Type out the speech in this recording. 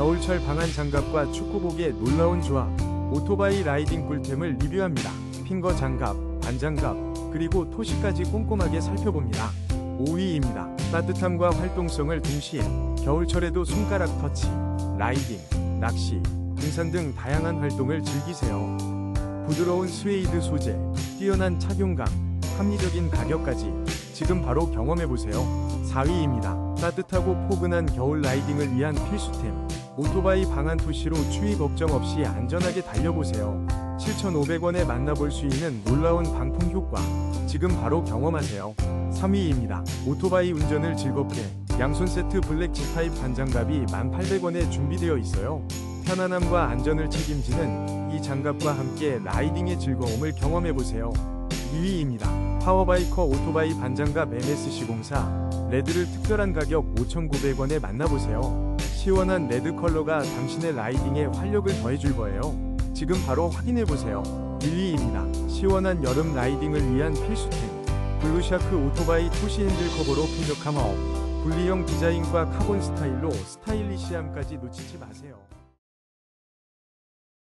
겨울철 방한 장갑과 축구복의 놀라운 조합, 오토바이 라이딩 꿀템을 리뷰합니다. 핑거 장갑, 반장갑, 그리고 토시까지 꼼꼼하게 살펴봅니다. 5위입니다. 따뜻함과 활동성을 동시에 겨울철에도 손가락 터치, 라이딩, 낚시, 등산 등 다양한 활동을 즐기세요. 부드러운 스웨이드 소재, 뛰어난 착용감, 합리적인 가격까지 지금 바로 경험해보세요. 4위입니다. 따뜻하고 포근한 겨울 라이딩을 위한 필수템. 오토바이 방한 토시로 추위 걱정 없이 안전하게 달려보세요. 7,500원에 만나볼 수 있는 놀라운 방풍 효과. 지금 바로 경험하세요. 3위입니다. 오토바이 운전을 즐겁게 양손 세트 블랙 G5 반장갑이 1,800원에 준비되어 있어요. 편안함과 안전을 책임지는 이 장갑과 함께 라이딩의 즐거움을 경험해보세요. 2위입니다. 파워바이커 오토바이 반장갑 MSC04 레드를 특별한 가격 5,900원에 만나보세요. 시원한 레드 컬러가 당신의 라이딩에 활력을 더해줄 거예요. 지금 바로 확인해보세요. 1위입니다. 시원한 여름 라이딩을 위한 필수템. 블루샤크 오토바이 토시 핸들 커버로 쾌적함 업. 분리형 디자인과 카본 스타일로 스타일리시함까지 놓치지 마세요.